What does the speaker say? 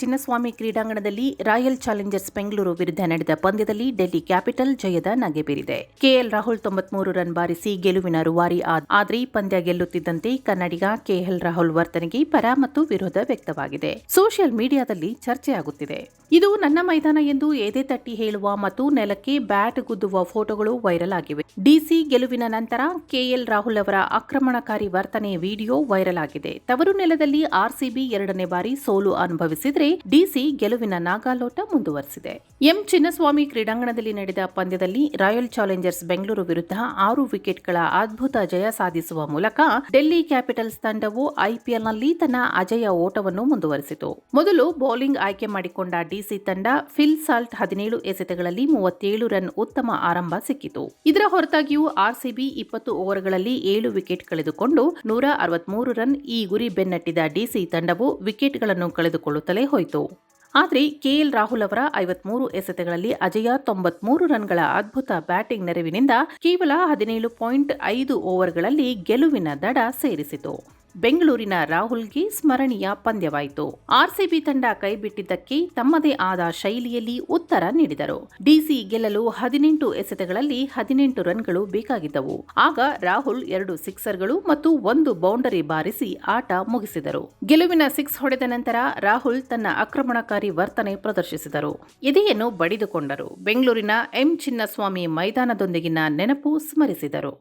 ಚಿನ್ನಸ್ವಾಮಿ ಕ್ರೀಡಾಂಗಣದಲ್ಲಿ royal Challengers Bengaluru ವಿರುದ್ಧ ನಡೆದ ಪಂದ್ಯದಲ್ಲಿ ಡೆಲ್ಲಿ ಕ್ಯಾಪಿಟಲ್ ಜಯದ ನಗೆ ಬೀರಿದೆ. ಕೆಎಲ್ ರಾಹುಲ್ ತೊಂಬತ್ಮೂರು ರನ್ ಬಾರಿಸಿ ಗೆಲುವಿನ ರುವಾರಿ ಆದ್ರೆ ಪಂದ್ಯ ಗೆಲ್ಲುತ್ತಿದ್ದಂತೆ ಕನ್ನಡಿಗ ಕೆಎಲ್ ರಾಹುಲ್ ವರ್ತನೆಗೆ ಪರ ಮತ್ತು ವಿರೋಧ ವ್ಯಕ್ತವಾಗಿದೆ. ಸೋಷಿಯಲ್ ಮೀಡಿಯಾದಲ್ಲಿ ಚರ್ಚೆಯಾಗುತ್ತಿದೆ. ಇದು ನನ್ನ ಮೈದಾನ ಎಂದು ಎದೆ ತಟ್ಟಿ ಹೇಳುವ ಮತ್ತು ನೆಲಕ್ಕೆ ಬ್ಯಾಟ್ ಗುದ್ದುವ ಫೋಟೋಗಳು ವೈರಲ್ ಆಗಿವೆ. ಡಿಸಿ ಗೆಲುವಿನ ನಂತರ ಕೆಎಲ್ ರಾಹುಲ್ ಅವರ ಆಕ್ರಮಣಕಾರಿ ವರ್ತನೆ ವಿಡಿಯೋ ವೈರಲ್ ಆಗಿದೆ. ತವರು ನೆಲದಲ್ಲಿ ಆರ್ಸಿಬಿ ಎರಡನೇ ಬಾರಿ ಸೋಲು ಅನುಭವಿಸಿದ್ರೆ ಡಿಸಿ ಗೆಲುವಿನ ನಾಗಾಲೋಟ ಮುಂದುವರೆಸಿದೆ. ಎಂ ಚಿನ್ನಸ್ವಾಮಿ ಕ್ರೀಡಾಂಗಣದಲ್ಲಿ ನಡೆದ ಪಂದ್ಯದಲ್ಲಿ ರಾಯಲ್ ಚಾಲೆಂಜರ್ಸ್ ಬೆಂಗಳೂರು ವಿರುದ್ಧ ಆರು ವಿಕೆಟ್ಗಳ ಅದ್ಭುತ ಜಯ ಸಾಧಿಸುವ ಮೂಲಕ ಡೆಲ್ಲಿ ಕ್ಯಾಪಿಟಲ್ಸ್ ತಂಡವು ಐಪಿಎಲ್ನಲ್ಲಿ ತನ್ನ ಅಜಯ ಓಟವನ್ನು ಮುಂದುವರೆಸಿತು. ಮೊದಲು ಬೌಲಿಂಗ್ ಆಯ್ಕೆ ಮಾಡಿಕೊಂಡ ಡಿಸಿ ತಂಡ ಫಿಲ್ ಸಾಲ್ಟ್ ಹದಿನೇಳು ಎಸೆತಗಳಲ್ಲಿ ಮೂವತ್ತೇಳು ರನ್ ಉತ್ತಮ ಆರಂಭ ಸಿಕ್ಕಿತು. ಇದರ ಹೊರತಾಗಿಯೂ ಆರ್ಸಿಬಿ ಇಪ್ಪತ್ತು ಓವರ್ಗಳಲ್ಲಿ ಏಳು ವಿಕೆಟ್ ಕಳೆದುಕೊಂಡು ನೂರ ಅರವತ್ಮೂರು ರನ್ ಈ ಗುರಿ ಬೆನ್ನಟ್ಟಿದ ಡಿಸಿ ತಂಡವು ವಿಕೆಟ್ಗಳನ್ನು ಕಳೆದುಕೊಳ್ಳುತ್ತಲೇ ಹೋಯಿತು. ಆದರೆ ಕೆಎಲ್ ರಾಹುಲ್ ಅವರ ಐವತ್ಮೂರು ಎಸೆತಗಳಲ್ಲಿ ಅಜಯ ತೊಂಬತ್ಮೂರು ರನ್ಗಳ ಅದ್ಭುತ ಬ್ಯಾಟಿಂಗ್ ನೆರವಿನಿಂದ ಕೇವಲ ಹದಿನೇಳು ಪಾಯಿಂಟ್ ಐದು ಓವರ್ಗಳಲ್ಲಿ ಗೆಲುವಿನ ದಡ ಸೇರಿಸಿತು. ಬೆಂಗಳೂರಿನ ರಾಹುಲ್ಗೆ ಸ್ಮರಣೀಯ ಪಂದ್ಯವಾಯಿತು. ಆರ್ಸಿಬಿ ತಂಡ ಕೈಬಿಟ್ಟಿದ್ದಕ್ಕೆ ತಮ್ಮದೇ ಆದ ಶೈಲಿಯಲ್ಲಿ ಉತ್ತರ ನೀಡಿದರು. ಡಿಸಿ ಗೆಲ್ಲಲು ಹದಿನೆಂಟು ಎಸೆತಗಳಲ್ಲಿ ಹದಿನೆಂಟು ರನ್ಗಳು ಬೇಕಾಗಿದ್ದವು. ಆಗ ರಾಹುಲ್ ಎರಡು ಸಿಕ್ಸರ್ಗಳು ಮತ್ತು ಒಂದು ಬೌಂಡರಿ ಬಾರಿಸಿ ಆಟ ಮುಗಿಸಿದರು. ಗೆಲುವಿನ ಸಿಕ್ಸ್ ಹೊಡೆದ ನಂತರ ರಾಹುಲ್ ತನ್ನ ಆಕ್ರಮಣಕಾರಿ ವರ್ತನೆ ಪ್ರದರ್ಶಿಸಿದರು. ಇದೆಯನ್ನು ಬಡಿದುಕೊಂಡರು. ಬೆಂಗಳೂರಿನ ಎಂ ಚಿನ್ನಸ್ವಾಮಿ ಮೈದಾನದೊಂದಿಗಿನ ನೆನಪು ಸ್ಮರಿಸಿದರು.